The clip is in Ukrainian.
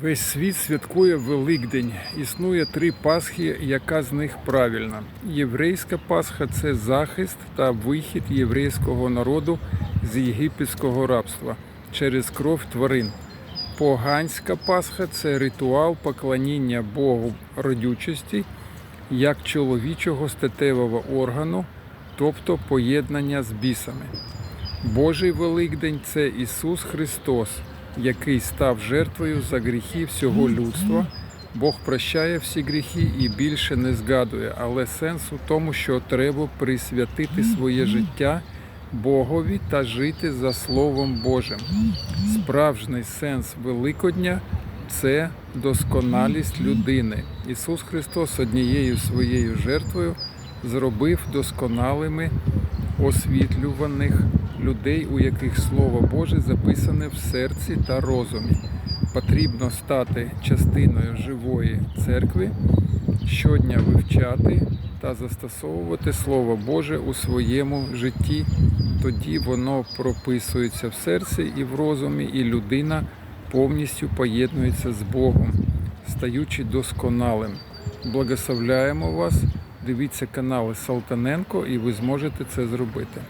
Весь світ святкує Великдень. Існує три Пасхи, яка з них правильна. Єврейська Пасха це захист та вихід єврейського народу з єгипетського рабства через кров тварин. Поганська Пасха це ритуал поклоніння Богу родючості як чоловічого статевого органу, тобто поєднання з бісами. Божий Великдень це Ісус Христос, який став жертвою за гріхи всього людства. Бог прощає всі гріхи і більше не згадує, але сенс у тому, що треба присвятити своє життя Богові та жити за Словом Божим. Справжній сенс Великодня це досконалість людини. Ісус Христос однією своєю жертвою зробив досконалими освітлюваних людей, у яких Слово Боже записане в серці та розумі. Потрібно стати частиною живої церкви, щодня вивчати та застосовувати Слово Боже у своєму житті. Тоді воно прописується в серці і в розумі, і людина повністю поєднується з Богом, стаючи досконалим. Благословляємо вас. Дивіться канали Салтаненко, і ви зможете це зробити.